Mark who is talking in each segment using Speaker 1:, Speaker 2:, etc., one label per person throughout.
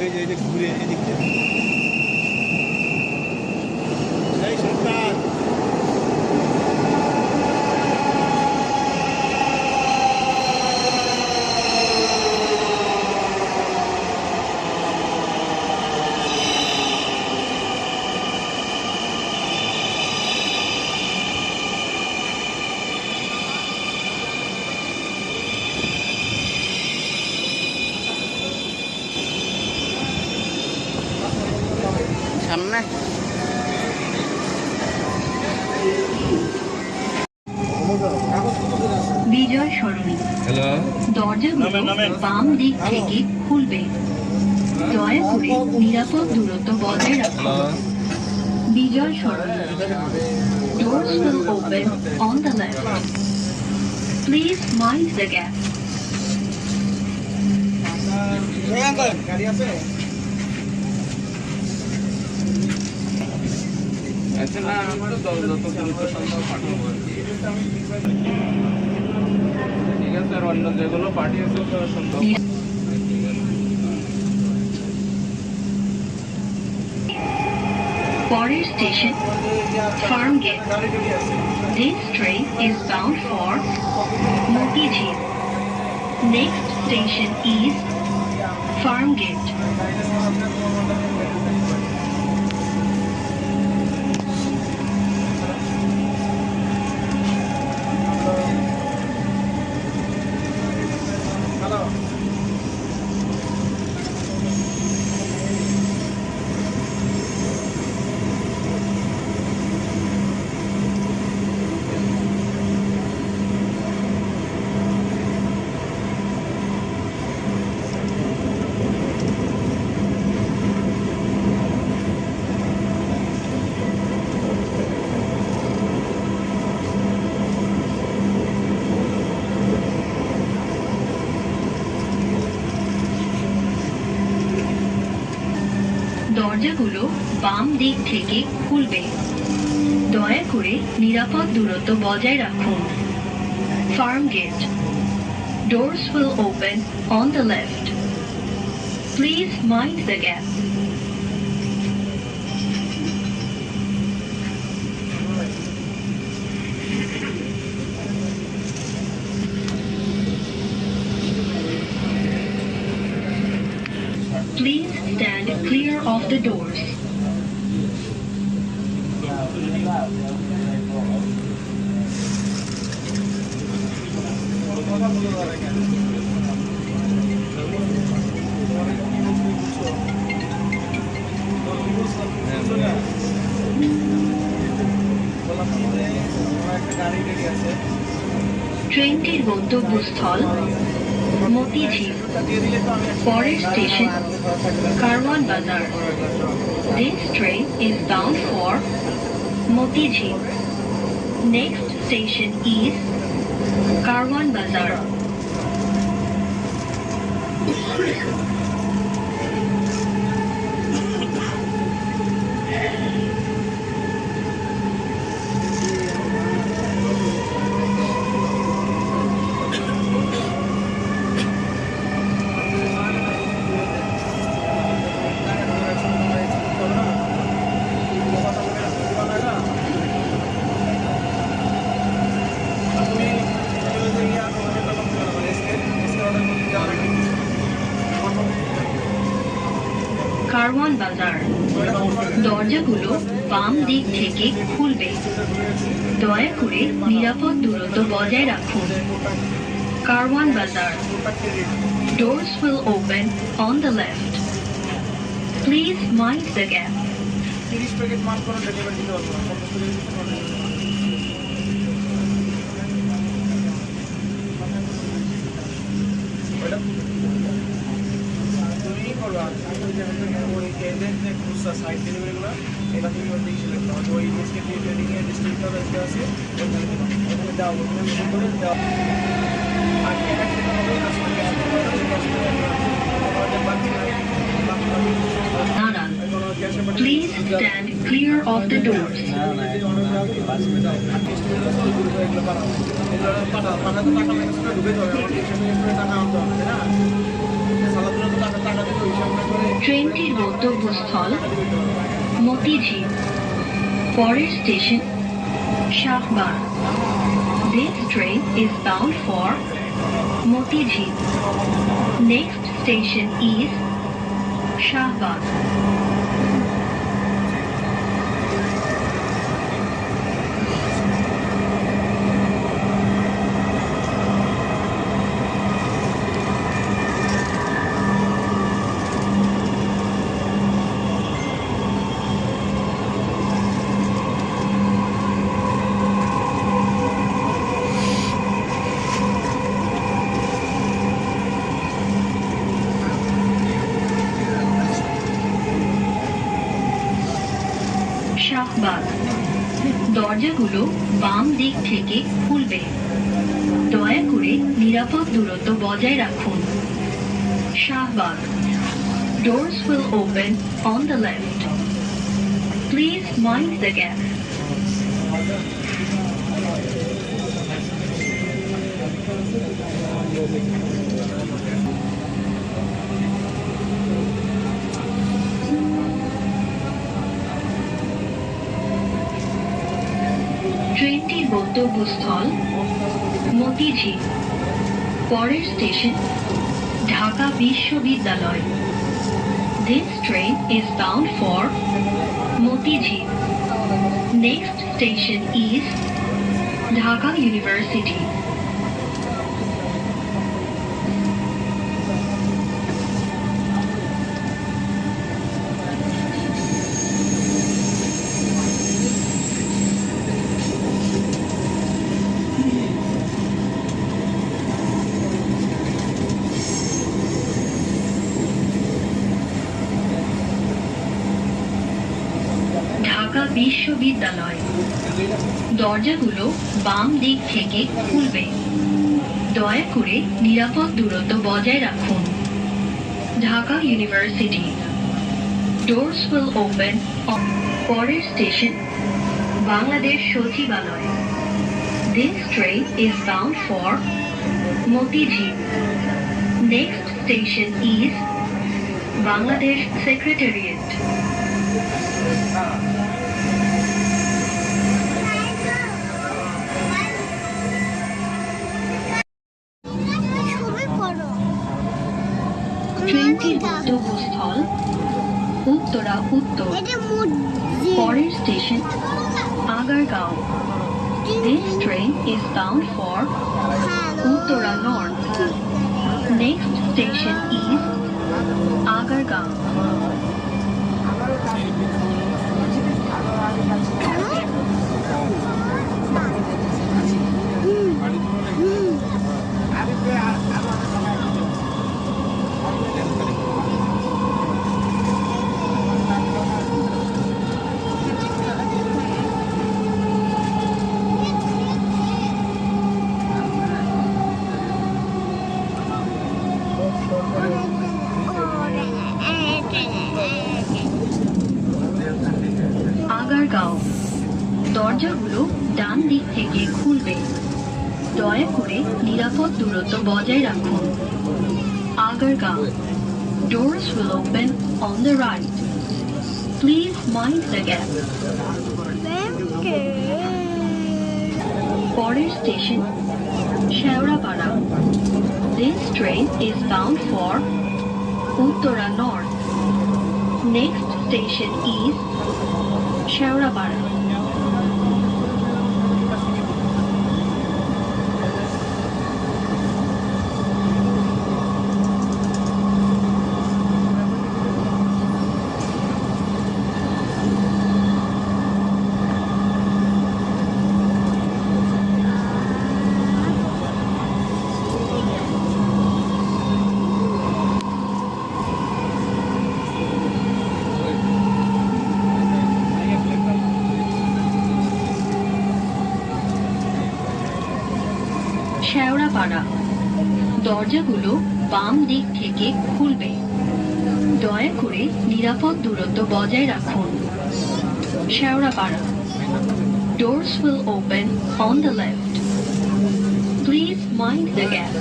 Speaker 1: এই যে এই যে
Speaker 2: বিজয় সরণি
Speaker 1: হ্যালো
Speaker 2: দরজাগুলো বাম দিক থেকে খুলবে। দয়া করে নিরাপদ দূরত্ব বজায় রাখুন বিজয় সরণি Doors will open on the left. Please mind the gap.
Speaker 3: আচ্ছা না আমি তো যত দ্রুত সম্ভব পাঠাবো আর কি। ঠিক আছে আর অন্য যেগুলো পাঠিয়েছে তো সম্ভব
Speaker 2: নি- পরের station Farmgate This train is bound for Motijheel. Next station is দরজাগুলো বাম দিক থেকে খুলবে। দয়া করে নিরাপদ দূরত্ব বজায় রাখুন। Farmgate doors will open on the left please mind the gap clear of the doors.
Speaker 1: গাড়ি রেডি আছে
Speaker 2: ট্রেনটির গন্তব্যস্থল মতিঝিল
Speaker 1: দিয়ে দিলে তো আমি
Speaker 2: পরের station Karwan Bazar. This train is bound for Motiji. Next station is Karwan Bazar. দরজাগুলো বাম দিক থেকে খুলবে। দয়া করে নিরাপদ দূরত্ব বজায় রাখুন। কারওয়ান বাজার। Doors will open on the left. Please mind the gap. Please stand clear of the.
Speaker 1: টাকা
Speaker 2: গন্তব্যস্থল মতিঝিল পরের station Shahbag This train is bound for Motijheel. Next station is Shahbag. দরজাগুলো বাম দিক থেকে খুলবে। দয়া করে নিরাপদ দূরত্ব বজায় রাখুন। Shahbag doors will open on the left please mind the gap ট্রেনটি গন্তব্যস্থল মতিঝিল, পরের স্টেশন ঢাকা বিশ্ববিদ্যালয়। This train is bound for Motijheel. Next station is Dhaka University বিশ্ববিদ্যালয়। দরজাগুলো বাম দিক থেকে খুলবে। দয়া করে নিরাপদ দূরত্ব বজায় রাখুন। Dhaka University. Doors will open পরের স্টেশন, বাংলাদেশ সচিবালয়। This train is bound for Motijheel. Next
Speaker 4: station is
Speaker 2: Bangladesh Secretariat Uttara উত্তর
Speaker 4: এটা মসজিদ
Speaker 2: পরের station Agargaon This train is bound for Uttara North. Next station is Agargaon. ঢাকার দরজাগুলো ডান দিক থেকে খুলবে। দয়া করে নিরাপদ দূরত্ব বজায় রাখুন। Agargaon doors will open on the right please mind the gap পরের station, Shewrapara. This train is bound for Uttara north next station is Shewrapara দরজাগুলো বাম দিক থেকে খুলবে। দয়া করে নিরাপদ দূরত্ব বজায় রাখুন। Shewrapara doors will open on the left please mind the gap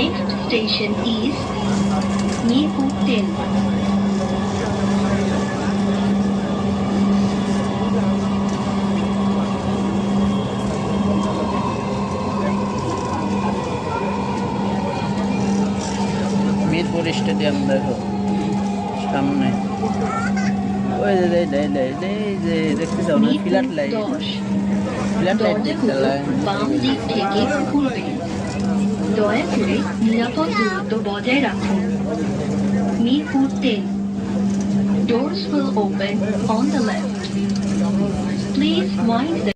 Speaker 2: Next station is Mirpur 10.
Speaker 5: Mirpur stadium দেখো সামনে। ওই যে যে দেখতে যাও না ফ্ল্যাট লাইট।
Speaker 2: 10
Speaker 5: ফ্ল্যাট লাইট দেখতে
Speaker 2: বাম দিক থেকে খুলবে দয়া করে নিরাপদ দূরত্ব বজায় রাখুন Mirpur 10 Doors will open on the left. Please mind the